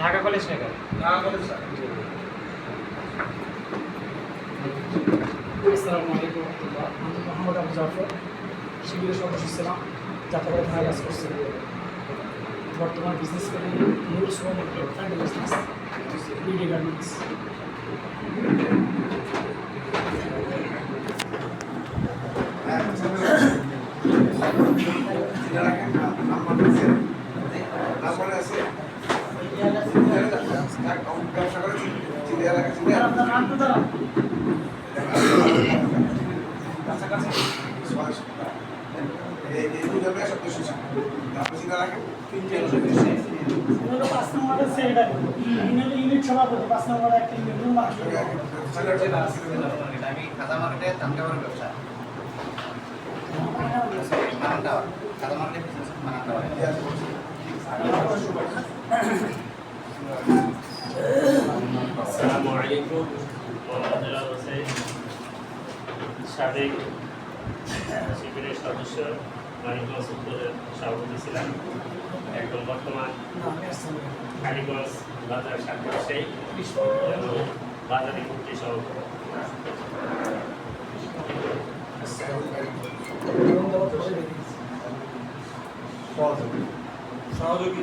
Dhaka college থেকে Dhaka college sir. আসসালামু আলাইকুম আমি মোহাম্মদ আবু জাফর শিবিরের সদস্য ছিলাম যাতায়াত থানা কাজ করছি। বর্তমান বিজনেস করি Nur Sohan family business BD garments তো দাঁড়ান হলো পাঁচ নম্বরের সেক্রেটারি ইনি হলো ইউনিট সভাপতি পাঁচ নম্বরে একটা ইউনিট মাস্টার আমি খাতা মার্কেটে তামটাওয়ার ব্যবসা মানান টাওয়ার খাতা মার্কেটে বিজনেস আসসালামু আলাইকুম হোসেন সাবেক শিবিরের সদস্য মানিকগঞ্জ উত্তরের সভাপতি ছিলাম এখন বর্তমান কালীগঞ্জ বাজার সাত ব্যবসায়ী এবং বাজারে কুর্তি সভাপতি সহযোগী।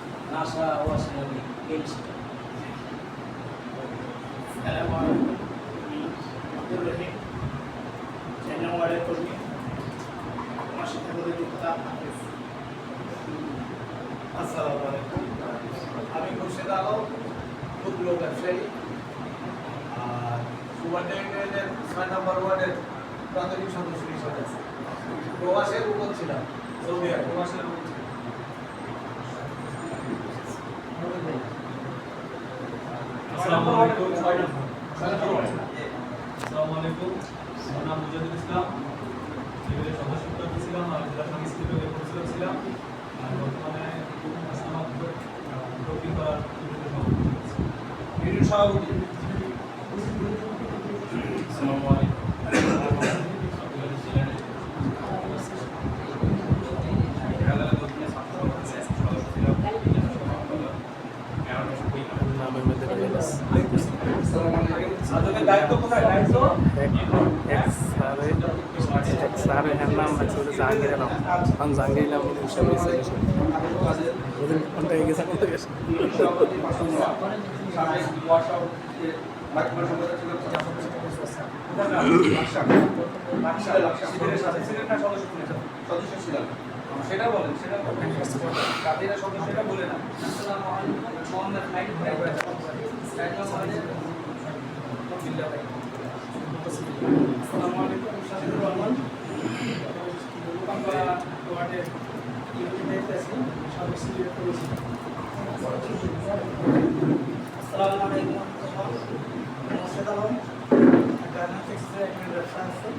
নাসা আমি পেয়েছি আসসালামু আলাইকুম আমি আব্দুর রহিম চার নম্বরের কর্মী আমার শিক্ষাগত যোগ্যতা আসসালামু আলাইকুম আমি খুরশেদ আলম ক্ষুদ্র ব্যবসায়ী আর ইউনিয়নের ছয় নম্বর ওয়ার্ডের প্রাথমিক সদস্য হিসেবে আছি। প্রবাসের উপর ছিলাম সৌদি আরব প্রবাসের উপর আসসালামু আলাইকুম। ছিলাম আর জেলা সংস্কৃত পরিচালক ছিলাম। আর বর্তমানে। ইউনিট সভাপতি আসসালামু আলাইকুম খেলাধুলা দক্ষিণে ছাত্র সদস্য ছিলাম আপনাদের দায়িত্ব কোথায় দায়িত্ব স্যারের নাম আছে জাহাঙ্গীর আলম আমি জাহাঙ্গীর আলম হিসাবে ওদের কন্ট্যাক্টে গেছে কন্ট্যাক্টে গেছে সভাপতি মাসুম সাবেক ওয়ার্কশপ বাকিমার সম্পাদক ছিল শিবিরের সাথে ছিলেন না সদস্য ছিলেন সদস্য ছিলাম সেটা বলেন সেটা বলেন সেটা বলে না মোহাম্মদ নাইম ভাই চার নম্বরে আসসালামু আলাইকুম শাহিদুর রহমান আমরা করেছি আসসালামু আলাইকুম মোর্শেদ আলম গার্মেন্টস টেক্সটাইল ব্যবসা আছে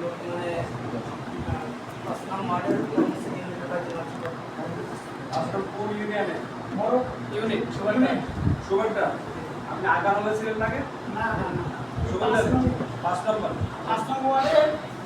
বর্তমানে পাঁচ আপনার কোন ইউনিয়নে বড় ইউনিট সুবাড্ডা আপনি আগা হলে ছিলেন নাকি না না সুবাড্ডা পাঁচ নম্বর পাঁচ নম্বর ওয়ার্ডে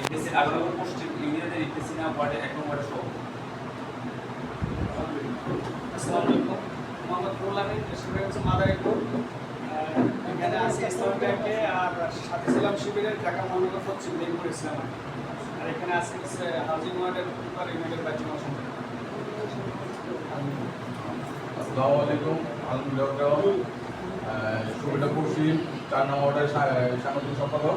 ইপিসি আগামী পশ্চিম ইউনিয়নের ইপিসি না ওয়ার্ডে এক নম্বর সহ আসসালামু আলাইকুম। মোহাম্মদ রুল শিবিরের হচ্ছে মাদারীপুর। এখানে আছি ইসলাম ব্যাংকে আর সাথে ছিলাম শিবিরের ঢাকা মহানগর পশ্চিম মেদিনীপুর ইসলাম। আর এখানে আজকে হচ্ছে হাউজিং ওয়ার্ডের উপর ইউনিয়নের বাহ্যিক অংশ আসসালামু আলাইকুম, আলহামদুলিল্লাহ। সুবিধা পশ্চিম চার নম্বর ওয়ার্ডের সাংগঠনিক সম্পাদক।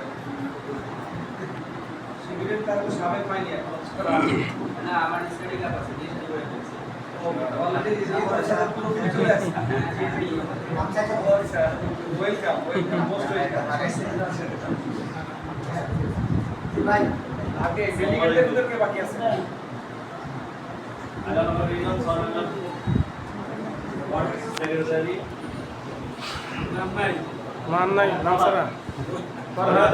রিলেট তার সাবেক পাইনি এখন না আমার study capacity already welcome welcome most welcome ভাই আগে সেলিগেটের ভিতর কে বাকি আছে আলাদা নম্বর রিজন সরনাল ওয়াটার সেক্রেটারি নাম নাই নাম নাই নাম সারা ফরহাদ